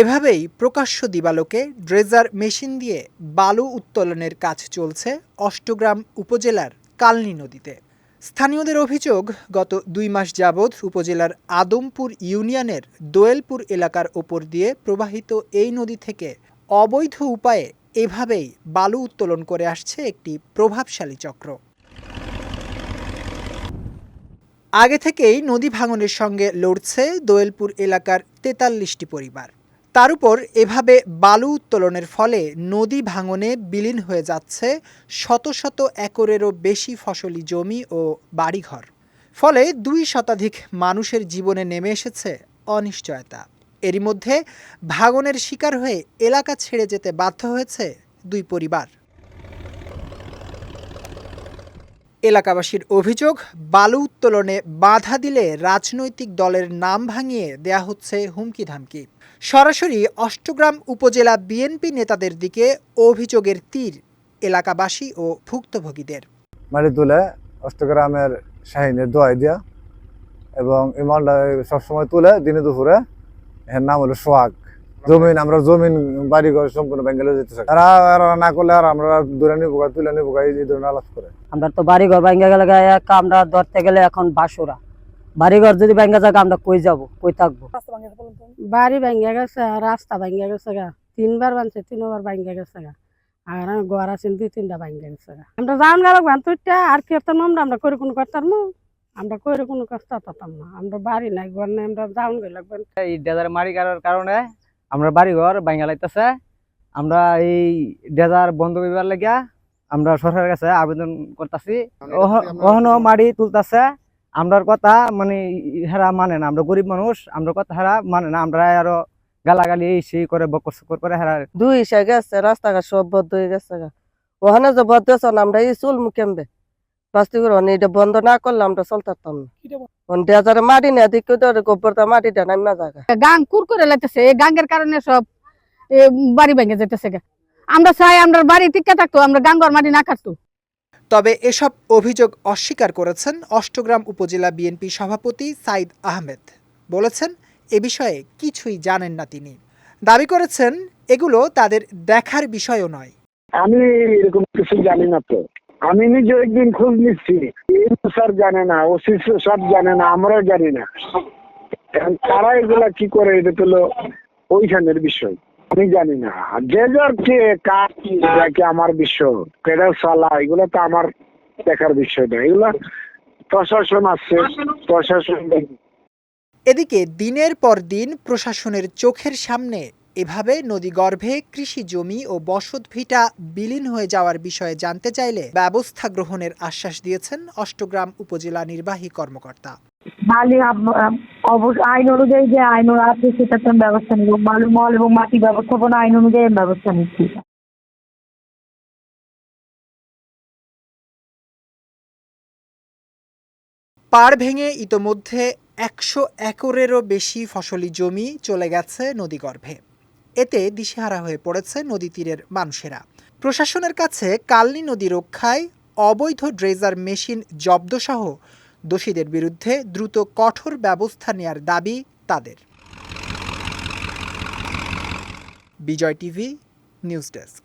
এভাবেই প্রকাশ্য দিবালোকে dredger machine দিয়ে বালু উত্তোলনের কাজ চলছে অষ্টগ্রাম উপজেলার কালনী নদীতে। স্থানীয়দের অভিযোগ, গত দুই মাস যাবৎ উপজেলার আদমপুর ইউনিয়নের দোয়েলপুর এলাকার ওপর দিয়ে প্রবাহিত এই নদী থেকে অবৈধ উপায়ে এভাবেই বালু উত্তোলন করে আসছে একটি প্রভাবশালী চক্র। আগে থেকেই নদী ভাঙনের সঙ্গে লড়ছে দোয়েলপুর এলাকার তেতাল্লিশটি পরিবার। তার উপর এভাবে বালু উত্তোলনের ফলে নদী ভাঙনে বিলীন হয়ে যাচ্ছে শত শত একরেরও বেশি ফসলি জমি ও বাড়িঘর। ফলে দুই শতাধিক মানুষের জীবনে নেমে এসেছে অনিশ্চয়তা। এরই মধ্যে ভাঙনের শিকার হয়ে এলাকা ছেড়ে যেতে বাধ্য হয়েছে দুই পরিবার। এলাকাবাসীর অভিযোগ, বালু উত্তোলনে বাধা দিলে রাজনৈতিক দলের নাম ভাঙিয়ে দেয়া হচ্ছে হুমকি ধামকি। সরাসরি অষ্টগ্রাম উপজেলা বিএনপি নেতাদের দিকে অভিযোগের তীর এলাকাবাসী ও ভুক্তভোগীদের। মাটি তুলে অষ্টগ্রামের শাহিনের দোয়াই দিয়া এবং এই মালটা সবসময় তুলে দিনে দুপুরে, এর নাম হলো সোহাগ। জমিন আমরা জমিন বাড়ি ঘর সম্পূর্ণ বেঙ্গলে যেতে চাই। তারা না করলে আর আমরা দূরে নিবো তুলে নিবো এই ধরনের আলাপ করে। আমরা তো বাড়ি ঘর ভাঙ্গা গেলে আমরা ধরতে গেলে এখন বাসুরা। বাড়ি ঘর যদি ভাঙ্গা যাক আমরা কই যাব কই থাকব? বাড়ি ভাঙ্গা গেছে রাস্তা ভাঙ্গা গেছে গা। তিনবার বানছে তিনবার ভাঙ্গা গেছে গা। আর আমার ঘর আছে দুই তিনটা ভাঙ্গা গেছে গা। আমরা যান গেল ভান্তুইটা আর কি করতাম আমরা? আমরা করে কোনো করতাম না। আমরা করে কোনো কষ্ট পাতাম না। আমরা বাড়ি নাই ঘর নাই আমরা যাওন গেল এই ডেজার মারি কারণে আমরা বাড়িঘর ভাঙা লাইতেছে। আমরা এই ডেজার বন্ধ করিবার লাগিয়া আমরা সরকারের কাছে আবেদন করতেছি। ওহনো মাড়ি তুলতেছে আমরার কথা মানে হেরা মানে না। আমরা গরিব মানুষ আমরা কথা হেরা মানে না। আমরা আরও গালাগালি এই সেই করে বকর সকর করে হেরা দুই হিসা গেছে রাস্তাঘাট সব বদ্ধ হয়ে গেছে ওখানে যে বদ্ধ আমরা এই চুল মুখেমবে বাস্তি এটা বন্ধ না করলে আমরা চলতে পারতাম না মাটি না দিকে তো গোবরটা মাটিটা নামা জায়গা। গাং কুর করে লাইতেছে এই গাঙ্গের কারণে সব বাড়ি ভেঙে যেতেছে আমরা চাই আমরা বাড়ি টিকা থাকতো আমরা গাঙ্গর মাটি না কাটতো তবে এসব অভিযোগ অস্বীকার করেছেন অষ্টগ্রাম উপজেলা বিএনপি সভাপতি সাইদ আহমেদ। বলেছেন এ বিষয়ে কিছুই জানেন না তিনি। দাবি করেছেন এগুলো তাদের দেখার বিষয়ও নয়। আমি এরকম কিছু জানি না তো। আমি নিজে একদিন খোঁজ নিচ্ছি। স্যার জানে না, ওসি সব জানে না, আমরাও জানি না। তারা এগুলা কি করে, এটা হলো ওইখানের বিষয়। আমি জানি না। যে যার কে, কার কি আমার বিষয়। কেডা সালা, এগুলো তো আমার দেখার বিষয় না। এগুলা প্রশাসন আছে, প্রশাসন এদিকে দিনের পর দিন প্রশাসনের চোখের সামনে এভাবে নদীগর্ভে কৃষি জমি ও বসতভিটা বিলীন হয়ে যাওয়ার বিষয়ে জানতে চাইলে ব্যবস্থা গ্রহণের আশ্বাস দিয়েছেন অষ্টগ্রাম উপজেলা নির্বাহী কর্মকর্তা। বালি আইন অনুযায়ী যে আইন আছে ব্যবস্থা নিব। বালু মল এবং মাটি ব্যবস্থাপনা আইন অনুযায়ী ব্যবস্থা নিচ্ছি। পাড় ভেঙে ইতোমধ্যে একশো একরেরও বেশি ফসলি জমি চলে গেছে নদীগর্ভে। এতে দিশেহারা হয়ে পড়েছে নদী তীরের মানুষেরা। প্রশাসনের কাছে কালনি নদী রক্ষায় অবৈধ ড্রেজার মেশিন জব্দসহ দোষীদের বিরুদ্ধে দ্রুত কঠোর ব্যবস্থা নেয়ার দাবি তাদের। Bijoy TV, news desk.